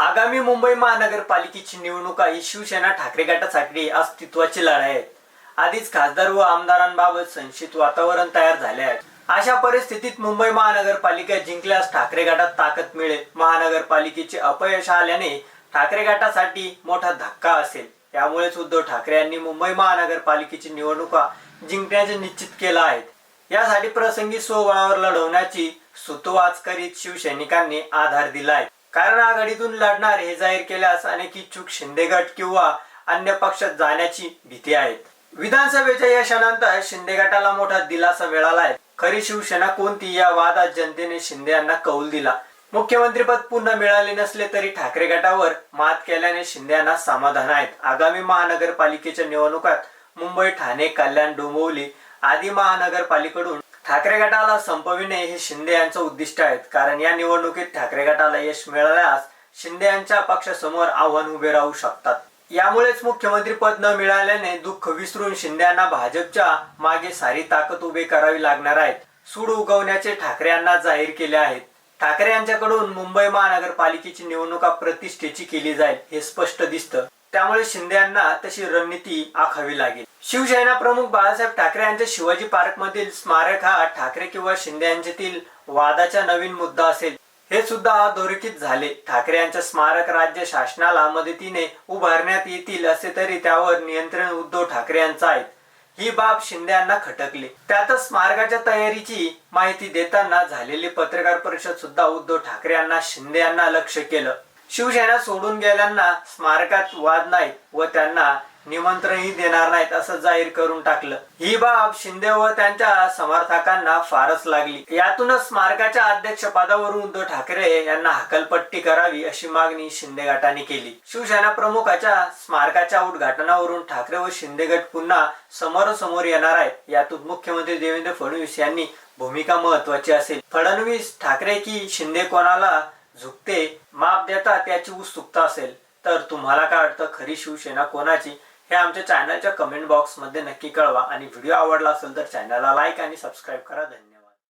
आगामी मुंबई महानगरपालिकेची निवडणुका ही शिवसेना ठाकरे गटासाठी अस्तित्वाची लढाई आहे. आधीच खासदार व आमदारांबाबत संशयित वातावरण तयार झाले आहे. अशा परिस्थितीत मुंबई महानगरपालिका जिंकल्यास ठाकरे गटात ताकद मिळेल. महानगरपालिकेचे अपयश आल्याने ठाकरे गटासाठी मोठा धक्का असेल. त्यामुळेच उद्धव ठाकरे यांनी मुंबई महानगरपालिकेची निवडणुका जिंकण्याचे निश्चित केलं आहे यासाठी प्रसंगी सोहळावर लढवण्याची सुतोवाच करीत शिवसैनिकांनी आधार दिला आहे. कारण आघाडीतून लढणार हे जाहीर केल्यास अनेक इच्छुक शिंदे गट किंवा अन्य पक्षात जाण्याची भीती आहे. विधानसभेच्या यशानंतर शिंदे गटाला मोठा दिलासा मिळाला आहे. खरी शिवसेना कोणती या वादात जनतेने शिंदे यांना कौल दिला. मुख्यमंत्रीपद पुन्हा मिळाले नसले तरी ठाकरे गटावर मात केल्याने शिंदे यांना समाधान आहेत. आगामी महानगरपालिकेच्या निवडणुकात मुंबई ठाणे कल्याण डोंबिवली आदी महानगरपालिकेकडून ठाकरे गटाला संपविणे हे शिंदे यांचं उद्दिष्ट आहे कारण या निवडणुकीत ठाकरे गटाला यश मिळाल्यास शिंदे यांच्या पक्षासमोर आव्हान उभे राहू शकतात. यामुळेच मुख्यमंत्री पद न मिळाल्याने दुःख विसरून शिंदे यांना भाजपच्या मागे सारी ताकद उभी करावी लागणार आहेत. सूड उगवण्याचे ठाकरे यांना जाहीर केले आहेत. ठाकरे यांच्याकडून मुंबई महानगरपालिकेची निवडणुका प्रतिष्ठेची केली जाईल हे स्पष्ट दिसतं. त्यामुळे शिंदे यांना तशी रणनीती आखावी लागेल. शिवसेना प्रमुख बाळासाहेब ठाकरे यांच्या शिवाजी पार्क मधील स्मारक हा ठाकरे किंवा शिंदे यांच्यातील वादाचा नवीन मुद्दा असेल. हे सुद्धा अधोरेखित झाले. ठाकरे यांच्या स्मारक राज्य शासनाला मदतीने उभारण्यात येतील असे तरी त्यावर नियंत्रण उद्धव ठाकरे यांचं आहे. ही बाब शिंदे यांना खटकली. त्यातच स्मारकाच्या तयारीची माहिती देताना झालेली पत्रकार परिषद सुद्धा उद्धव ठाकरे यांना शिंदे यांना लक्ष केलं. शिवसेना सोडून गेल्यांना स्मारकात वाद नाही व त्यांना निमंत्रणही देणार नाहीत असं जाहीर करून टाकलं. ही बाब शिंदे व त्यांच्या समर्थकांना फारच लागली. यातूनच स्मारकाच्या अध्यक्ष पदावरून उद्धव ठाकरे यांना हकलपट्टी करावी अशी मागणी शिंदे गटाने केली. शिवसेना प्रमुखाच्या स्मारकाच्या उद्घाटनावरून ठाकरे व शिंदे गट पुन्हा समोरासमोर येणार आहेत. यातून मुख्यमंत्री देवेंद्र फडणवीस यांनी भूमिका महत्वाची असेल. फडणवीस ठाकरे की शिंदे कोणाला झुकते माप देता त्याची उत्सुकता असेल तर तुम्हाला काय वाटतं? खरी शिवसेना कोणाची? हे आमच्या चॅनलच्या कमेंट बॉक्समध्ये नक्की कळवा. आणि व्हिडिओ आवडला असेल तर चॅनलला लाईक आणि सबस्क्राईब करा. धन्यवाद.